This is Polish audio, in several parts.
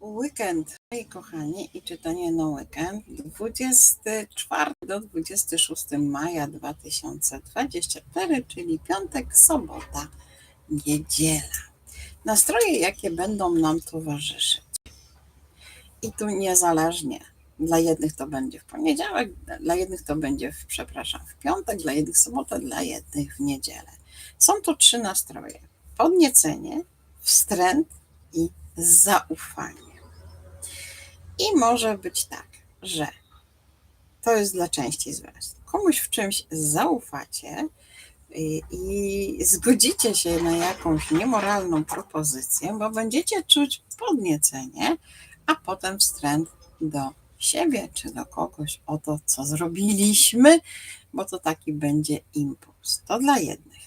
Weekend, moi kochani, i czytanie na weekend 24 do 26 maja 2024, czyli piątek, sobota, niedziela. Nastroje, jakie będą nam towarzyszyć. I tu niezależnie. Dla jednych to będzie w poniedziałek, dla jednych to będzie, w, przepraszam, w piątek, dla jednych w sobotę, dla jednych w niedzielę. Są to trzy nastroje: podniecenie, wstręt i zaufanie. I może być tak, że to jest dla części z Was. Komuś w czymś zaufacie i, i zgodzicie się na jakąś niemoralną propozycję, bo będziecie czuć podniecenie, a potem wstręt do siebie czy do kogoś o to, co zrobiliśmy, bo to taki będzie impuls. To dla jednych.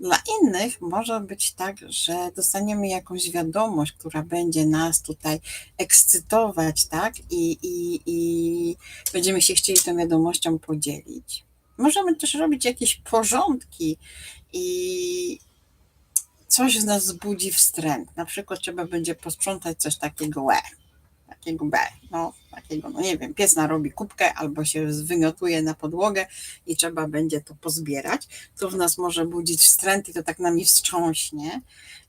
Dla innych może być tak, że dostaniemy jakąś wiadomość, która będzie nas tutaj ekscytować, tak? I, i, i będziemy się chcieli tą wiadomością podzielić. Możemy też robić jakieś porządki i coś z nas wzbudzi wstręt. Na przykład trzeba będzie posprzątać coś takiego łe takiego B, no takiego, no nie wiem, pies narobi kubkę albo się wymiotuje na podłogę i trzeba będzie to pozbierać. To w nas może budzić wstręt i to tak nami wstrząśnie,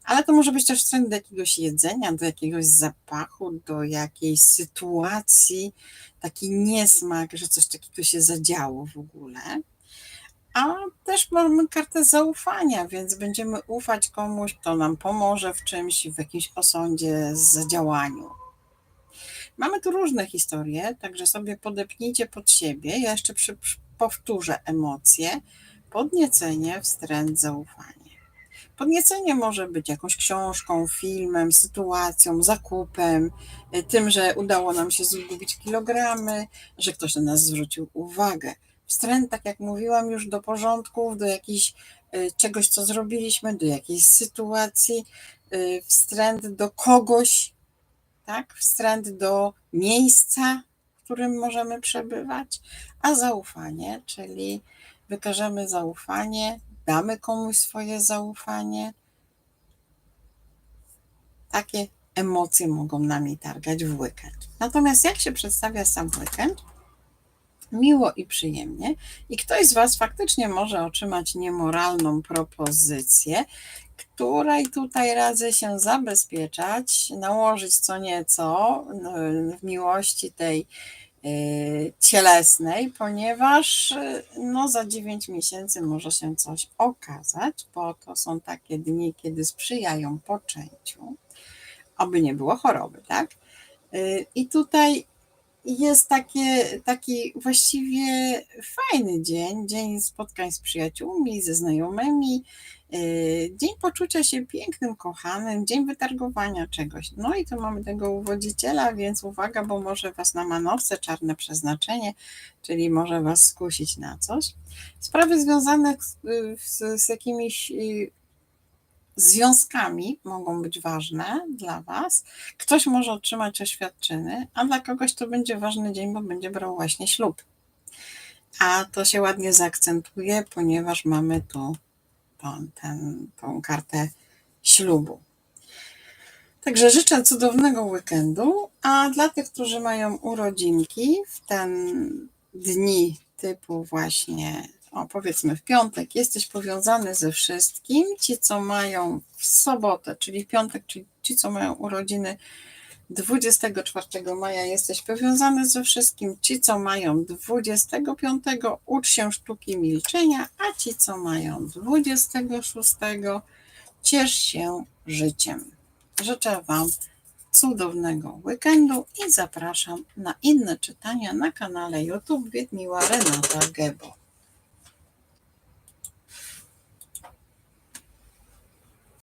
ale to może być też wstręt do jakiegoś jedzenia, do jakiegoś zapachu, do jakiejś sytuacji, taki niesmak, że coś takiego się zadziało w ogóle. A też mamy kartę zaufania, więc będziemy ufać komuś, kto nam pomoże w czymś, w jakimś osądzie, zadziałaniu. Mamy tu różne historie, także sobie podepnijcie pod siebie. Ja jeszcze przy, powtórzę emocje. Podniecenie, wstręt, zaufanie. Podniecenie może być jakąś książką, filmem, sytuacją, zakupem, y, tym, że udało nam się zgubić kilogramy, że ktoś na nas zwrócił uwagę. Wstręt, tak jak mówiłam, już do porządków, do jakiejś y, czegoś, co zrobiliśmy, do jakiejś sytuacji, y, wstręt do kogoś, tak? Wstręt do miejsca, w którym możemy przebywać, a zaufanie, czyli wykażemy zaufanie, damy komuś swoje zaufanie. Takie emocje mogą nami targać w weekend. Natomiast jak się przedstawia sam weekend? Miło i przyjemnie, i ktoś z Was faktycznie może otrzymać niemoralną propozycję, której tutaj radzę się zabezpieczać, nałożyć co nieco no, w miłości tej y, cielesnej, ponieważ y, no, za 9 miesięcy może się coś okazać, bo to są takie dni, kiedy sprzyjają poczęciu, aby nie było choroby, tak? Y, I tutaj jest takie, taki właściwie fajny dzień, dzień spotkań z przyjaciółmi, ze znajomymi, dzień poczucia się pięknym, kochanym, dzień wytargowania czegoś. No i tu mamy tego uwodziciela, więc uwaga, bo może Was na manowce czarne przeznaczenie, czyli może Was skusić na coś. Sprawy związane z, z, z jakimiś yy, związkami mogą być ważne dla Was. Ktoś może otrzymać oświadczyny, a dla kogoś to będzie ważny dzień, bo będzie brał właśnie ślub. A to się ładnie zaakcentuje, ponieważ mamy tu ten, tą kartę ślubu. Także życzę cudownego weekendu, a dla tych, którzy mają urodzinki w ten dni typu właśnie o powiedzmy w piątek, jesteś powiązany ze wszystkim. Ci, co mają w sobotę, czyli w piątek, czyli ci, co mają urodziny 24 maja, jesteś powiązany ze wszystkim. Ci, co mają 25, ucz się sztuki milczenia, a ci, co mają 26, ciesz się życiem. Życzę Wam cudownego weekendu i zapraszam na inne czytania na kanale YouTube Wiedniła Renata Gebo.